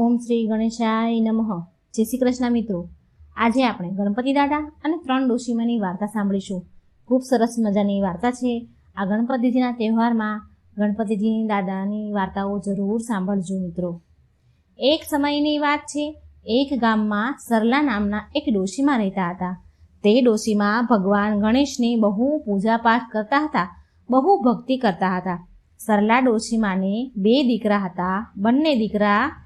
ઓમ શ્રી ગણેશાય નમઃ. જય શ્રી કૃષ્ણ મિત્રો. આજે આપણે ગણપતિ દાદા અને ત્રણ ડોશીમાની વાર્તા સાંભળીશું. ખૂબ સરસ મજાની વાર્તા છે. આ ગણપતિજીના તહેવારમાં ગણપતિજીની દાદાની વાર્તાઓ જરૂર સાંભળજો મિત્રો. એક સમયની વાત છે. એક ગામમાં સરલા નામના એક ડોશીમાં રહેતા હતા. તે ડોશીમાં ભગવાન ગણેશની બહુ પૂજાપાઠ કરતા હતા. બહુ ભક્તિ કરતા હતા. સરલા ડોશીમાને બે દીકરા હતા. બંને દીકરા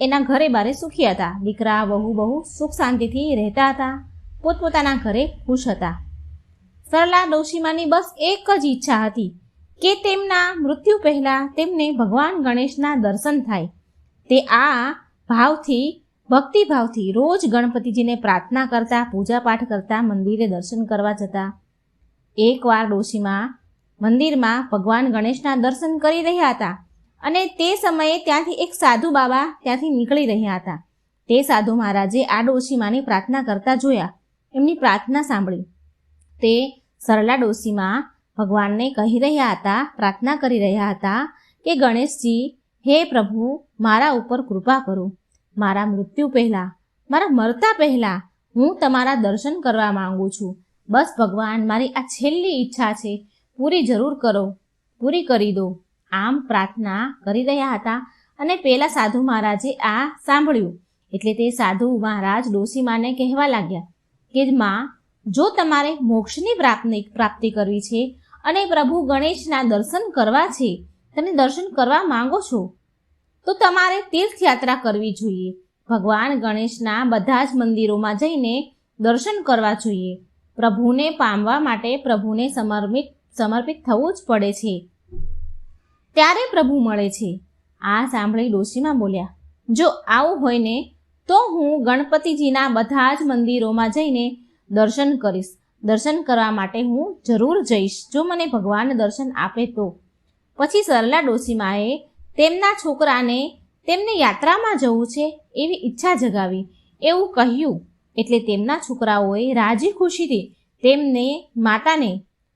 એના ઘરે બારે સુખી હતા. દીકરા બહુ બહુ સુખ શાંતિથી રહેતા હતા. પોતપોતાના ઘરે ખુશ હતા. સરલા ડોશીમાની બસ એક જ ઈચ્છા હતી કે તેમના મૃત્યુ પહેલાં તેમને ભગવાન ગણેશના દર્શન થાય. તે આ ભાવથી, ભક્તિભાવથી રોજ ગણપતિજીને પ્રાર્થના કરતા, પૂજાપાઠ કરતા, મંદિરે દર્શન કરવા જતા. એકવાર ડોશીમાં મંદિરમાં ભગવાન ગણેશના દર્શન કરી રહ્યા હતા. અને તે સમયે ત્યાંથી એક સાધુ બાબા ત્યાંથી નીકળી રહ્યા હતા. તે સાધુ મહારાજે આ ડોશીમાની પ્રાર્થના કરતા જોયા. એમની પ્રાર્થના સાંભળી. તે સરલા ડોશીમાં ભગવાનને કહી રહ્યા હતા, પ્રાર્થના કરી રહ્યા હતા કે, ગણેશજી, હે પ્રભુ, મારા ઉપર કૃપા કરો. મારા મૃત્યુ પહેલાં, મારા મરતા પહેલાં હું તમારા દર્શન કરવા માંગુ છું. બસ ભગવાન, મારી આ છેલ્લી ઈચ્છા છે. પૂરી જરૂર કરો. પૂરી કરી દો. આમ પ્રાર્થના કરી રહ્યા હતા અને પેલા સાધુ મહારાજે આ સાંભળ્યું. એટલે તે સાધુ મહારાજ ડોસીમાને કહેવા લાગ્યા કે માં, જો તમારે મોક્ષની પ્રાપ્તિ પ્રાપ્તિ કરવી છે અને પ્રભુ ગણેશના દર્શન કરવા છે, તમે દર્શન કરવા માંગો છો, તો તમારે તીર્થયાત્રા કરવી જોઈએ. ભગવાન ગણેશના બધા જ મંદિરોમાં જઈને દર્શન કરવા જોઈએ. પ્રભુને પામવા માટે પ્રભુને સમર્પિત સમર્પિત થવું જ પડે છે. ત્યારે પ્રભુ મળે છે. આ સાંભળી ડોશીમાં બોલ્યા, જો આવું હોય ને તો હું ગણપતિજીના બધા જ મંદિરોમાં જઈને દર્શન કરીશ. દર્શન કરવા માટે હું જરૂર જઈશ. જો મને ભગવાન દર્શન આપે તો. પછી સરલા ડોશીમાએ તેમના છોકરાને તેમને યાત્રામાં જવું છે એવી ઈચ્છા જગાવી. એવું કહ્યું એટલે તેમના છોકરાઓએ રાજી ખુશીથી તેમને માતાને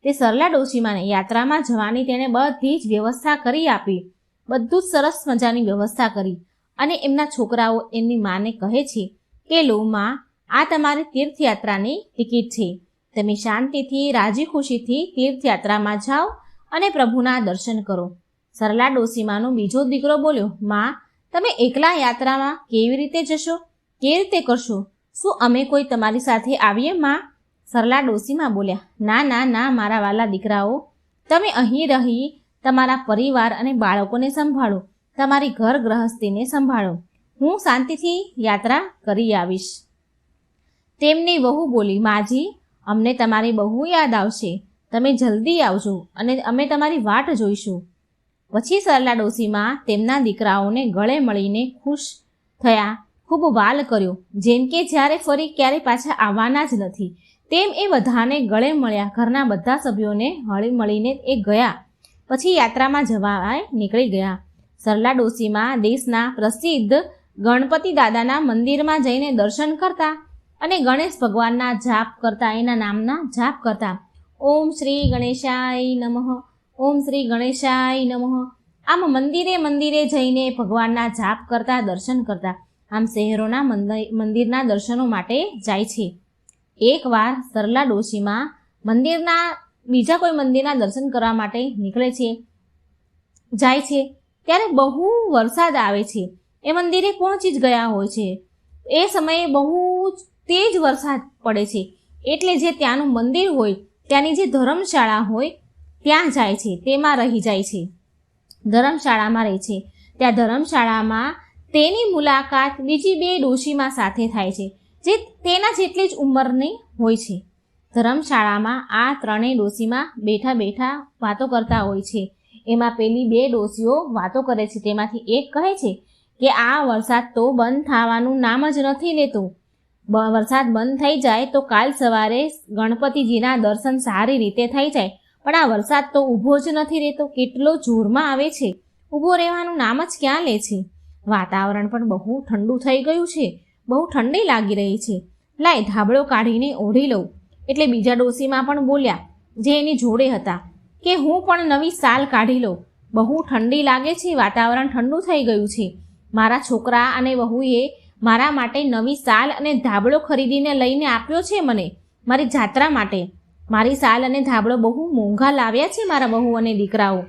તે સરલા ડોશીમાને યાત્રામાં જવાની તેણે બધી જ વ્યવસ્થા કરી આપી. બધું જ સરસ મજાની વ્યવસ્થા કરી. અને એમના છોકરાઓ એમની માને કહે છે કે, લો, માં, આ તમારી તીર્થયાત્રાની ટિકિટ છે. તમે શાંતિથી રાજી ખુશીથી તીર્થયાત્રામાં જાઓ અને પ્રભુના દર્શન કરો. સરલા ડોશીમાનો બીજો દીકરો બોલ્યો, માં, તમે એકલા યાત્રામાં કેવી રીતે જશો? કેવી રીતે કરશો? શું અમે કોઈ તમારી સાથે આવીએ, માં? સરલા ડોશીમાં બોલ્યા, ના ના ના, મારા વાલા દીકરાઓ, તમે અહીં રહી તમારા પરિવાર અને બાળકોને સંભાળો, તમારી ઘર ગ્રહસ્થીને સંભાળો. હું શાંતિથી યાત્રા કરી આવીશ. તેમની વહુ બોલી, માજી, અમને તમારી બહુ યાદ આવશે. તમે જલ્દી આવજો અને અમે તમારી વાટ જોઈશું. પછી સરલા ડોશીમાં તેમના દીકરાઓને ગળે મળીને ખુશ થયા, ખૂબ વાલ કર્યો, જેમ કે જ્યારે ફરી ક્યારે પાછા આવવાના જ નથી. તેમ એ બધાને ગળે મળ્યા. ઘરના બધા સભ્યોને હળી મળીને એ ગયા. પછી યાત્રામાં જવા નીકળી ગયા. સરલા ડોશીમાં દેશના પ્રસિદ્ધ ગણપતિ દાદાના મંદિરમાં જઈને દર્શન કરતા અને ગણેશ ભગવાનના જાપ કરતા, એના નામના જાપ કરતા. ઓમ શ્રી ગણેશાય નમઃ, ઓમ શ્રી ગણેશાય નમઃ. આમ મંદિરે મંદિરે જઈને ભગવાનના જાપ કરતા, દર્શન કરતા. આમ શહેરોના મંદિરના દર્શનો માટે જાય છે. એકવાર સરલા ડોશીમાં મંદિરના, બીજા કોઈ મંદિરના દર્શન કરવા માટે નીકળે છે, જાય છે, ત્યારે બહુ વરસાદ આવે છે. એ મંદિરે પહોંચી જ ગયા હોય છે? એ સમયે બહુ તેજ વરસાદ પડે છે. એટલે જે ત્યાંનું મંદિર હોય, ત્યાંની જે ધર્મશાળા હોય, ત્યાં જાય છે, તેમાં રહી જાય છે. ધર્મશાળામાં રહે છે. ત્યાં ધર્મશાળામાં તેની મુલાકાત બીજી બે ડોશીમાં સાથે થાય છે. જે તેના જેટલી જ ઉંમરની હોય છે. ધર્મશાળામાં આ ત્રણેય ડોશીમાં બેઠા બેઠા વાતો કરતા હોય છે. એમાં પેલી બે ડોશીઓ વાતો કરે છે. તેમાંથી એક કહે છે કે, આ વરસાદ તો બંધ થવાનું નામ જ નથી લેતો. વરસાદ બંધ થઈ જાય તો કાલ સવારે ગણપતિજીના દર્શન સારી રીતે થઈ જાય. પણ આ વરસાદ તો ઊભો જ નથી રહેતો. કેટલો જોરમાં આવે છે. ઊભો રહેવાનું નામ જ ક્યાં લે છે? વાતાવરણ પણ બહુ ઠંડુ થઈ ગયું છે. બહુ ઠંડી લાગી રહી છે. લાય ધાબળો કાઢીને ઓઢી લઉં. એટલે બીજા ડોસીમાં પણ બોલ્યા, જે એની જોડે હતા, કે હું પણ નવી સાલ કાઢી લઉં. બહુ ઠંડી લાગે છે, વાતાવરણ ઠંડુ થઈ ગયું છે. મારા છોકરા અને વહુએ મારા માટે નવી સાલ અને ધાબળો ખરીદીને લઈને આપ્યો છે મને, મારી જાત્રા માટે. મારી સાલ અને ધાબળો બહુ મોંઘા લાવ્યા છે મારા બહુ અને દીકરાઓ.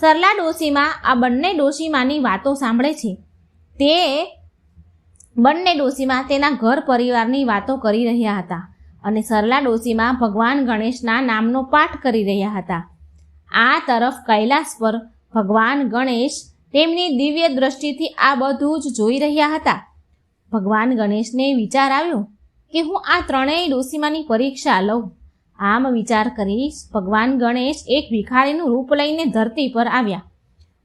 સરલા ડોશીમાં આ બંને ડોશીમાની વાતો સાંભળે છે. તે બંને ડોશીમાં તેના ઘર પરિવારની વાતો કરી રહ્યા હતા અને સરલા ડોશીમાં ભગવાન ગણેશના નામનો પાઠ કરી રહ્યા હતા. આ તરફ કૈલાસ પર ભગવાન ગણેશ તેમની દિવ્ય દ્રષ્ટિથી આ બધું જ જોઈ રહ્યા હતા. ભગવાન ગણેશને વિચાર આવ્યો કે હું આ ત્રણેય ડોશીમાની પરીક્ષા લઉં. આમ વિચાર કરી ભગવાન ગણેશ એક ભિખારીનું રૂપ લઈને ધરતી પર આવ્યા.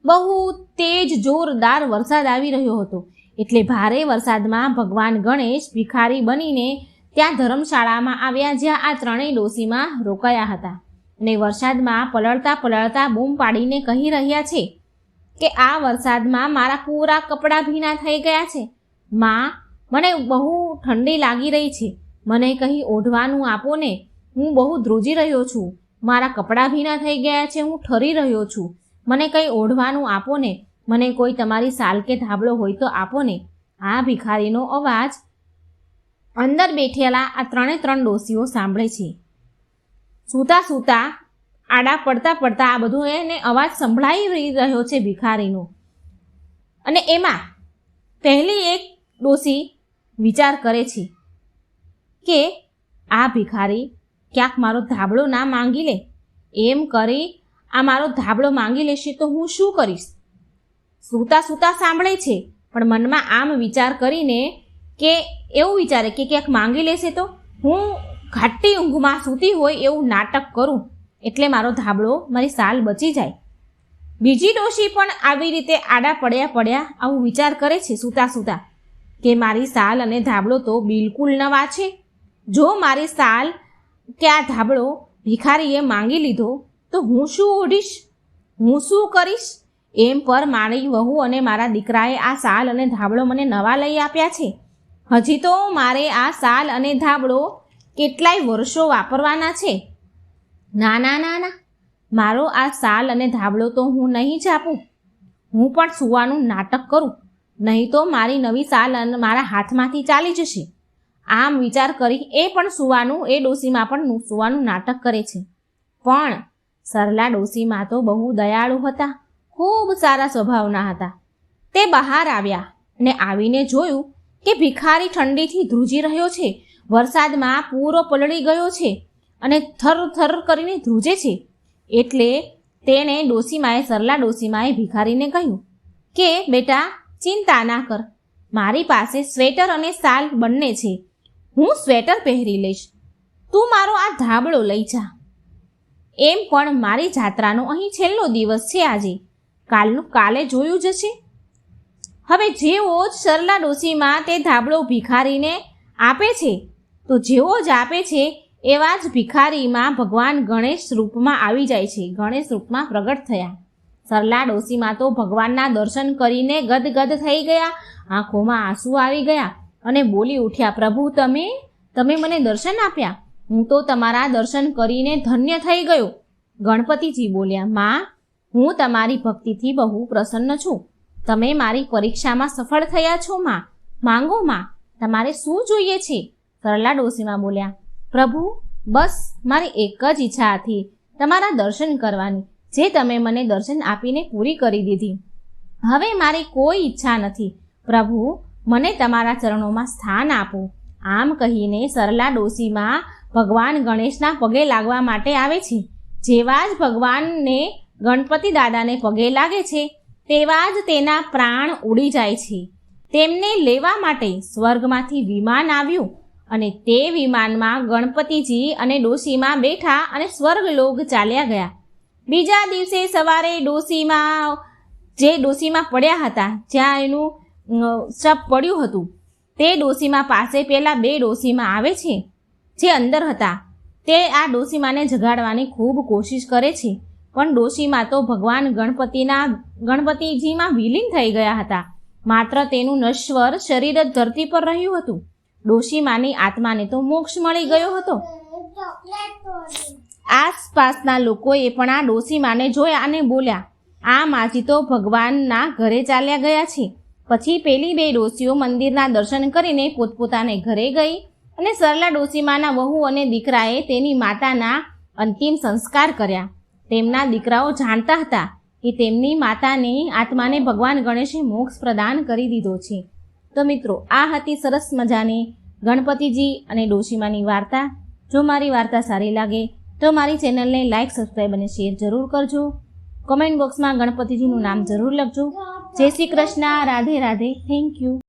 બહુ તેજ જોરદાર વરસાદ આવી રહ્યો હતો. એટલે ભારે વરસાદમાં ભગવાન ગણેશ ભિખારી બનીને ત્યાં ધર્મશાળામાં આવ્યા જ્યાં આ ત્રણેય ડોશીમાં રોકાયા હતા. અને વરસાદમાં પલળતા પલળતા બૂમ પાડીને કહી રહ્યા છે કે આ વરસાદમાં મારા પૂરા કપડાં ભીના થઈ ગયા છે. માં, મને બહુ ઠંડી લાગી રહી છે. મને કહી ઓઢવાનું આપો ને હું બહુ ધ્રુજી રહ્યો છું. મારા કપડાં ભીના થઈ ગયા છે, હું ઠરી રહ્યો છું. મને કંઈ ઓઢવાનું આપો ને મને કોઈ તમારી સાલ કે ધાબળો હોય તો આપો ને. આ ભિખારીનો અવાજ અંદર બેઠેલા આ ત્રણે ત્રણ ડોસીઓ સાંભળે છે. સૂતા સૂતા આડા પડતા પડતા આ બધું એને અવાજ સંભળાઈ રહી રહ્યો છે ભિખારીનો. અને એમાં પહેલી એક ડોસી વિચાર કરે છે કે આ ભિખારી ક્યાંક મારો ધાબળો ના માંગી લે. એમ કરી આ મારો ધાબળો માંગી લેશે તો હું શું કરીશ? સૂતા સૂતા સાંભળે છે, પણ મનમાં આમ વિચાર કરીને કે એવું વિચારે કે ક્યાંક માંગી લેશે તો? હું ઘાટી ઊંઘમાં સૂતી હોય એવું નાટક કરું, એટલે મારો ધાબળો મારી સાલ બચી જાય. બીજી ડોશી પણ આવી રીતે આડા પડ્યા પડ્યા આવું વિચાર કરે છે સૂતા સૂતા કે મારી સાલ અને ધાબળો તો બિલકુલ નવા છે. જો મારી સાલ કે આ ધાબળો ભિખારીએ માંગી લીધો, તો હું શું ઓઢીશ? હું શું કરીશ? એમ પર મારી વહુ અને મારા દીકરાએ આ સાલ અને ધાબળો મને નવા લઈ આપ્યા છે. હજી તો મારે આ સાલ અને ધાબળો કેટલાય વર્ષો વાપરવાના છે. ના ના ના ના. મારો આ સાલ અને ધાબળો તો હું નહીં જ આપું. હું પણ સુવાનું નાટક કરું. નહીં તો મારી નવી સાલ અને મારા હાથમાંથી ચાલી જશે. આમ વિચાર કરી એ પણ સુવાનું, એ ડોસીમાં પણ સુવાનું નાટક કરે છે. પણ સરલા ડોસીમાં તો બહુ દયાળુ હતા. ખૂબ સારા સ્વભાવના હતા. તે બહાર આવ્યા અને આવીને જોયું કે ભિખારી ઠંડીથી ધ્રુજી રહ્યો છે. વરસાદમાં પૂરો પલળી ગયો છે અને થર થર કરીને ધ્રુજે છે. એટલે તેણે ડોસીમાએ, સરલા ડોસીમાએ ભિખારીને કહ્યું, કે બેટા, ચિંતા ના કર. મારી પાસે સ્વેટર અને સાલ બંને છે. હું સ્વેટર પહેરી લઈશ. તું મારો આ ધાબળો લઈ જા. એમ પણ મારી જાત્રાનો અહીં છેલ્લો દિવસ છે આજે. કાલનું, કાલે જોયું જશે હવે જેવો જ સરલા ડોશીમાં તે ધાબળો ભિખારીને આપે છે, તો જેવો જ આપે છે, એવા જ ભિખારીમાં ભગવાન ગણેશ રૂપમાં આવી જાય છે. ગણેશ રૂપમાં પ્રગટ થયા. સરલા ડોશીમાં તો ભગવાનના દર્શન કરીને ગદગદ થઈ ગયા. આંખોમાં આંસુ આવી ગયા અને બોલી ઉઠ્યા, પ્રભુ, તમે તમે મને દર્શન આપ્યા? હું તો તમારા દર્શન કરીને ધન્ય થઈ ગયો. ગણપતિજી બોલ્યા, માં હું તમારી ભક્તિથી બહુ પ્રસન્ન છું. તમે મારી પરીક્ષામાં સફળ થયા છો માં. માંગો માં. તમારે શું જોઈએ છે? સરલા ડોસીમાં બોલ્યા, પ્રભુ, બસ, મારી એક જ ઈચ્છા હતી, તમારા દર્શન કરવાની, જે તમે મને દર્શન આપીને પૂરી કરી દીધી. હવે મારી કોઈ ઈચ્છા નથી. પ્રભુ, મને તમારા ચરણોમાં સ્થાન આપો. આમ કહીને સરલા ડોસીમાં ભગવાન ગણેશના પગે લાગવા માટે આવે છે. જેવા જ ભગવાનને ગણપતિ દાદાને પગે લાગે છે, તેવા જ તેના પ્રાણ ઉડી જાય છે. તેમને લેવા માટે સ્વર્ગમાંથી વિમાન આવ્યું અને તે વિમાનમાં ગણપતિજી અને ડોશીમાં બેઠા અને સ્વર્ગલોક ચાલ્યા ગયા. બીજા દિવસે સવારે ડોશીમાં જે ડોશીમાં પડ્યા હતા, જ્યાં એનું શબ પડ્યું હતું, તે ડોશીમાં પાસે પહેલાં બે ડોશીમાં આવે છે, જે અંદર હતા. તે આ ડોશીમાને જગાડવાની ખૂબ કોશિશ કરે છે. પણ ડોશીમાં તો ભગવાન ગણપતિના, ગણપતિજીમાં વિલીન થઈ ગયા હતા. માત્ર તેનું નશ્વર શરીર જ ધરતી પર રહ્યું હતું. ડોશીમાની આત્માને તો મોક્ષ મળી ગયો હતો. આસપાસના લોકોએ પણ આ ડોશીમાને જોયા અને બોલ્યા, આ માજી તો ભગવાનના ઘરે ચાલ્યા ગયા છે. પછી પેલી બે ડોશીઓ મંદિરના દર્શન કરીને પોતપોતાને ઘરે ગઈ અને સરલા ડોશીમાના વહુ અને દીકરાએ તેની માતાના અંતિમ સંસ્કાર કર્યા. તેમના દીકરાઓ જાણતા હતા કે તેમની માતાની આત્માને ભગવાન ગણેશે મોક્ષ પ્રદાન કરી દીધો છે. તો મિત્રો, આ હતી સરસ મજાની ગણપતિજી અને ડોશીમાની વાર્તા. જો મારી વાર્તા સારી લાગે, તો મારી ચેનલને લાઇક સબસ્ક્રાઈબ અને શેર જરૂર કરજો. કોમેન્ટ બોક્સમાં ગણપતિજીનું નામ જરૂર લખજો. જય શ્રી કૃષ્ણ. રાધે રાધે. Thank you.